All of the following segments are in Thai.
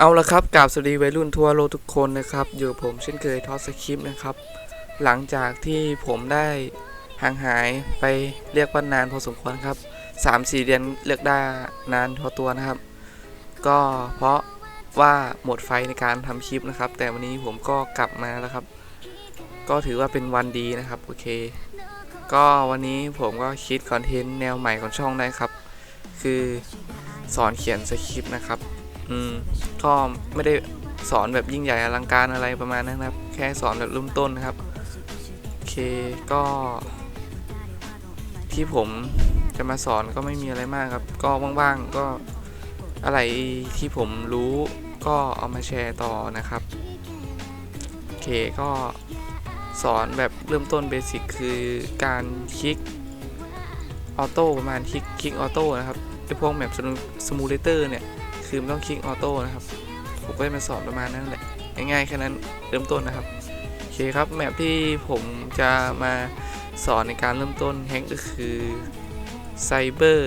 เอาละครับกราบสวัสดีวัยรุ่นทั่วโลกทุกคนนะครับ อยู่ผมเช่นเคยทอสคริปต์นะครับ หลังจากที่ผมได้ห่างหายไปเรียกว่านานพอสมควรครับ 3-4 เดือนเรียกได้นานพอตัวนะครับ ก็เพราะว่าหมดไฟในการทำคลิปนะครับ แต่วันนี้ผมก็กลับมาแล้วครับ ก็ถือว่าเป็นวันดีนะครับโอเค ก็วันนี้ผมก็คิดคอนเทนต์แนวใหม่ของช่องได้ครับ คือสอนเขียนสคริปต์นะครับ อืมก็ไม่ได้สอนแบบยิ่งใหญ่อลังการอะไรประมาณนั้นครับ แค่สอนแบบเริ่มต้นนะครับ โอเคก็ ที่ผมจะมาสอนก็ไม่มีอะไรมากครับ ก็ว่างๆก็อะไรที่ผมรู้ก็เอามาแชร์ต่อนะครับ โอเคก็สอนแบบเริ่มต้นเบสิกคือการคลิกออโต้ประมาณคลิกคลิกออโต้นะครับไอพวกแบบสมูเลเตอร์เนี่ย คือมันต้องคลิกออโต้นะครับ ผมก็จะมาสอนประมาณนั้นแหละ ง่ายๆแค่นั้นเริ่มต้นนะครับ โอเคครับแมปที่ผมจะมาสอนในการเริ่มต้นแฮกก็คือ Cyber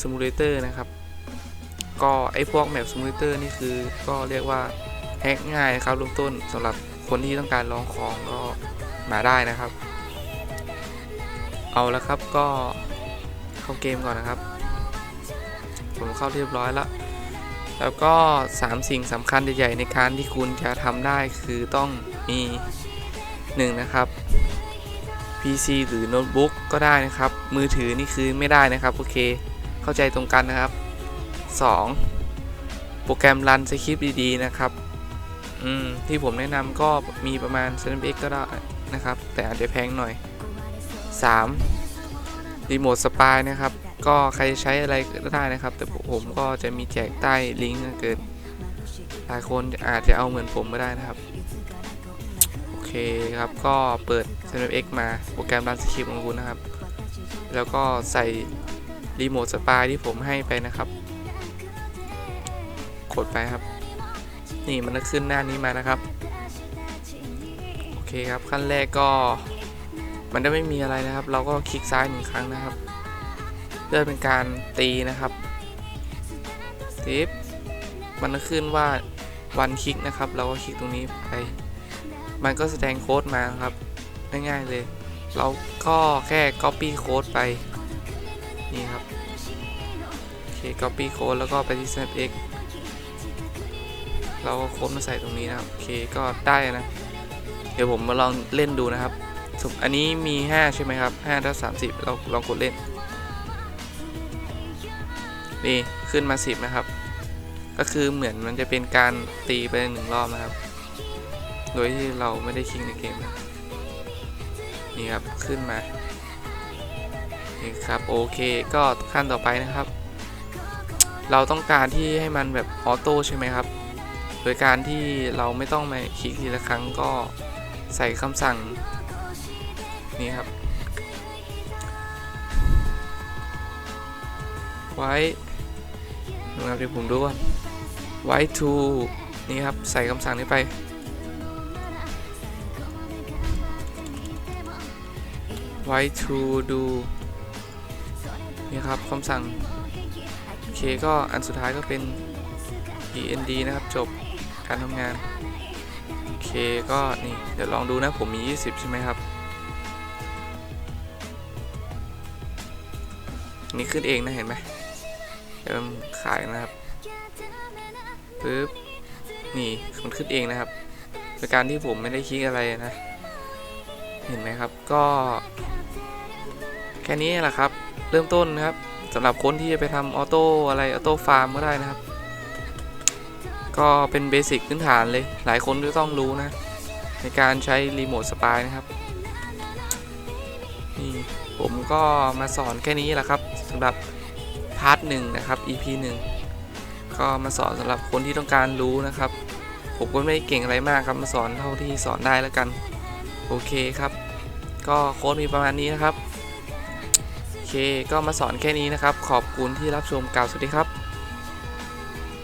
Simulator นะครับ ก็ไอพวกแมป Simulator นี่คือก็เรียกว่าแฮกง่ายนะครับเริ่มต้นสำหรับคนที่ต้องการลองของก็มาได้นะครับ เอาละครับก็เข้าเกมก่อนนะครับ ผมเข้าเรียบร้อยแล้ว แล้วก็ 3 สิ่งสำคัญใหญ่ๆในการที่คุณจะทำได้คือต้องมี 1 นะครับ PC หรือโน้ตบุ๊กก็ได้นะครับ มือถือนี่คือไม่ได้นะครับโอเค เข้าใจตรงกันนะครับ 2. โปรแกรมรันสคริปต์ดีๆนะครับอืมที่ผมแนะนำก็มีประมาณ s n p x ก็ได้นะครับ แต่อาจจะแพงหน่อย 3. รีโมทสปายนะครับ ก็ใครใช้อะไรก็ได้นะครับ แต่ผมก็จะมีแจกใต้ลิงก์เกิดหลายคนอาจจะเอาเหมือนผมก็ได้นะครับ โอเคครับก็เปิด s n x มาโปรแกรมรันสคริปต์ของคุณนะครับ แล้วก็ใส่รีโมทสปายที่ผมให้ไปนะครับ กดไปครับ นี่มันจะขึ้นหน้านี้มานะครับ โอเคครับขั้นแรกก็มันจะไม่มีอะไรนะครับ เราก็คลิกซ้ายหนึ่งครั้งนะครับ พื่อเป็นการตีนะครับทิปมันขึ้นว่าวันคลิกนะครับ เราก็คลิกตรงนี้ไป มันก็แสดงโค้ดมาครับ ง่ายๆเลย เราก็แค่ copy โค้ดไป นี่ครับ โอเค copy โค้ดแล้วก็ไปที่ snapx เราก็โค้ดมาใส่ตรงนี้นะครับ โอเค ก็ได้นะ เดี๋ยวผมมาลองเล่นดูนะครับ อันนี้มี 5 ใช่ไหมครับ5ถ้า30เราลองกดเล่น นี่ขึ้นมา 10 นะครับ ก็คือเหมือนมันจะเป็นการตีไปหนึ่งรอบนะครับ โดยที่เราไม่ได้คลิกในเกมนะนี่ครับขึ้นมานี่ครับโอเคก็ขั้นต่อไปนะครับ เราต้องการที่ให้มันแบบออโต้ใช่ไหมครับ โดยการที่เราไม่ต้องมาคลิกทีละครั้งก็ใส่คำสั่งนี่ครับไว้ นะครับเดี๋ยวผมดูก่อนไว้ to นี่ครับ ใส่คำสั่งนี้ไปไว้ to do นี่ครับคำสั่ง โอเคก็อันสุดท้ายก็เป็น end นะครับ จบการทำงาน โอเคก็นี่ เดี๋ยวลองดูนะ ผมมี 20 ใช่ไหมครับนี่ขึ้นเองนะเห็นไหม เริ่มขายนะครับปึ๊บนี่มันขึ้นเองนะครับโดยการที่ผมไม่ได้คลิกอะไรนะ เห็นไหมครับก็ แค่นี้แหละครับ เริ่มต้นนะครับสำหรับคนที่จะไปทำออโต้อะไรออโต้ฟาร์มก็ได้นะครับ ก็เป็นเบสิกพื้นฐานเลย หลายคนก็ต้องรู้นะ ในการใช้รีโมทสปายนะครับนี่ผมก็มาสอนแค่นี้แหละครับสำหรับ พาร์ทหนึ่งนะครับ EP หนึ่งก็มาสอนสำหรับคนที่ต้องการรู้นะครับ ผมก็ไม่เก่งอะไรมากครับมาสอนเท่าที่สอนได้แล้วกัน โอเคครับ ก็โค้ดมีประมาณนี้นะครับ โอเคก็มาสอนแค่นี้นะครับ ขอบคุณที่รับชมกล่าวสวัสดีครับ